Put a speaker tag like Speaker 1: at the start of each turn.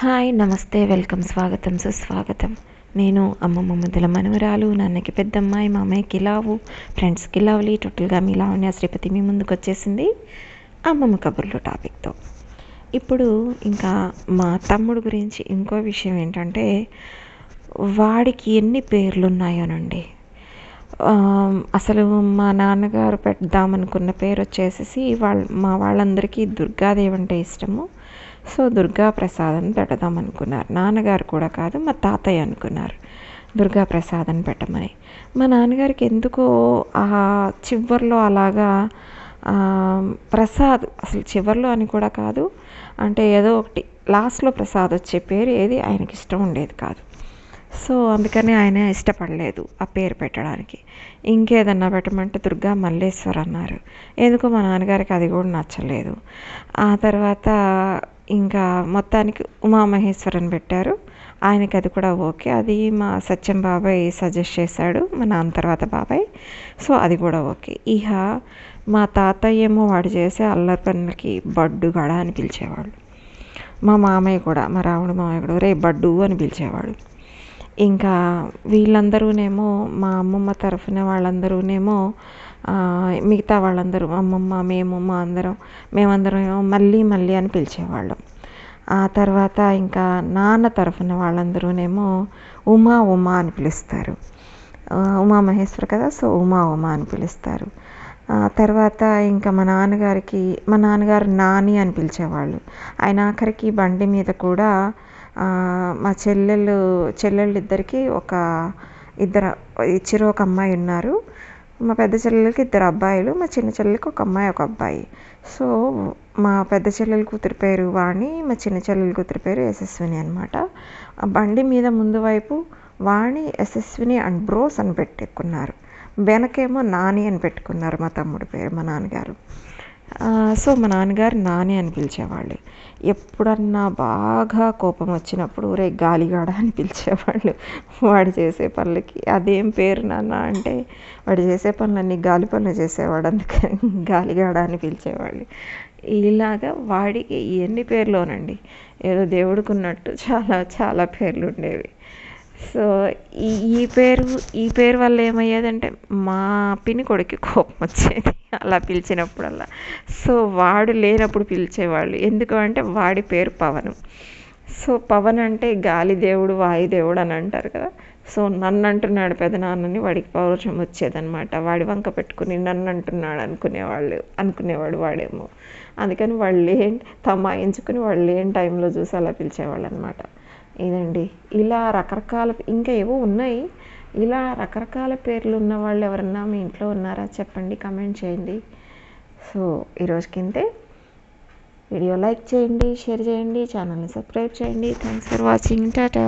Speaker 1: Hi నమస్తే welcome స్వాగతం సుస్వాగతం. నేను అమ్మమ్మ ముద్దుల మనవరాలు నాన్నకి పెద్దమ్మాయి మా అమ్మాయికి లావు ఫ్రెండ్స్కి లవ్లీ టోటల్గా మీ లావణ్య శ్రీపతి మీ ముందుకు వచ్చేసింది అమ్మమ్మ కబుర్లు టాపిక్తో. ఇప్పుడు ఇంకా మా తమ్ముడు గురించి ఇంకో విషయం ఏంటంటే వాడికి ఎన్ని పేర్లు ఉన్నాయోనండి అసలు మా నాన్నగారు పెడదామనుకున్న పేరు వచ్చేసేసి వాళ్ళ మా వాళ్ళందరికీ దుర్గాదేవి అంటే ఇష్టము. సో దుర్గా ప్రసాదం అని పెడదాం అనుకున్నారు. నాన్నగారు కూడా కాదు మా తాతయ్య అనుకున్నారు దుర్గా ప్రసాదం అని పెట్టమని. మా నాన్నగారికి ఎందుకో ఆ చివర్లో అలాగా ప్రసాద్ అసలు చివర్లో అని కూడా కాదు అంటే ఏదో ఒకటి లాస్ట్లో ప్రసాద్ వచ్చే పేరు ఏది ఆయనకి ఇష్టం ఉండేది కాదు. సో అందుకని ఆయన ఇష్టపడలేదు ఆ పేరు పెట్టడానికి. ఇంకేదన్నా పెట్టమంటే దుర్గా మల్లేశ్వర్ అన్నారు ఎందుకో మా నాన్నగారికి అది కూడా నచ్చలేదు. ఆ తర్వాత ఇంకా మొత్తానికి ఉమామహేశ్వరన్ పెట్టారు. ఆయనకి అది కూడా ఓకే. అది మా సత్యం బాబాయ్ సజెస్ట్ చేశాడు మా నాన్న తర్వాత బాబాయ్. సో అది కూడా ఓకే. ఇహ మా తాతయ్య ఏమో వాడు చేసే అల్లరి పనులకి బడ్డు గడ అని పిలిచేవాళ్ళు. మా మామయ్య కూడా మా రాముడు మామయ్య కూడా రే బడ్డు అని పిలిచేవాడు. ఇంకా వీళ్ళందరూనేమో మా అమ్మమ్మ తరఫున వాళ్ళందరూనేమో మిగతా వాళ్ళందరూ అమ్మమ్మ మేము మా అందరం మేమందరం ఏమో మళ్ళీ మళ్ళీ అని పిలిచేవాళ్ళం. ఆ తర్వాత ఇంకా నాన్న తరఫున వాళ్ళందరూనేమో ఉమా ఉమా అని పిలుస్తారు. ఉమా మహేశ్వర్ కదా సో ఉమా ఉమా అని పిలుస్తారు. తర్వాత ఇంకా మా నాన్నగారికి మా నాన్నగారు నాని అని పిలిచేవాళ్ళు. ఆయన ఆఖరికి బండి మీద కూడా మా చెల్లెలు చెల్లెళ్ళు ఇద్దరికి ఒక ఇద్దరు ఇచ్చిరు ఒక అమ్మాయి ఉన్నారు. మా పెద్ద చెల్లెలకి ఇద్దరు అబ్బాయిలు మా చిన్న చెల్లెలకి ఒక అమ్మాయి ఒక అబ్బాయి. సో మా పెద్ద చెల్లెలు కూతురు పేరు వాణి మా చిన్న చెల్లెలు కూతురు పేరు యశస్విని అనమాట ఆ బండి మీద ముందు వైపు వాణి యశస్విని అండ్ బ్రోస్ అని పెట్టుకున్నారు. వెనకేమో నాని అని పెట్టుకున్నారు మా తమ్ముడి పేరు మా నాన్నగారు. సో మా నాన్నగారు నాని అని పిలిచేవాళ్ళు. ఎప్పుడన్నా బాగా కోపం వచ్చినప్పుడు రే గాలిగాడ అని పిలిచేవాళ్ళు. వాడు చేసే పనులకి అదేం పేరు నాన్న అంటే వాడు చేసే పనులన్నీ గాలి పనులు చేసేవాడు అందుకని గాలిగాడ అని పిలిచేవాళ్ళు. ఇలాగా వాడికి ఎన్ని పేర్లోనండి? ఏదో దేవుడికి ఉన్నట్టు చాలా చాలా పేర్లు ఉండేవి సో ఈ ఈ పేరు ఈ పేరు వల్ల ఏమయ్యేదంటే మా పిన్ని కొడుకు కోపం వచ్చేది అలా పిలిచినప్పుడల్లా. సో వాడు లేనప్పుడు పిలిచేవాళ్ళు. ఎందుకు అంటే వాడి పేరు పవన్. సో పవన్ అంటే గాలి దేవుడు వాయుదేవుడు అని అంటారు కదా. సో నన్ను అంటున్నాడు పెదనాన్నని వాడికి పౌరుషం వచ్చేదనమాట వాడి వంక పెట్టుకుని నన్ను అంటున్నాడు అనుకునేవాళ్ళు అనుకునేవాడు వాడేమో. అందుకని వాళ్ళు లేని తమాయించుకుని వాళ్ళు లేని టైంలో చూసి అలా పిలిచేవాళ్ళు అనమాట ఇదండి ఇలా రకరకాల ఇంకా ఏవో ఉన్నాయి. ఇలా రకరకాల పేర్లు ఉన్న వాళ్ళు ఎవరన్నా మీ ఇంట్లో ఉన్నారా? చెప్పండి కమెంట్ చేయండి. సో ఈరోజుకింతే వీడియో లైక్ చేయండి షేర్ చేయండి ఛానల్ని సబ్స్క్రైబ్ చేయండి. Thanks for watching. టాటా!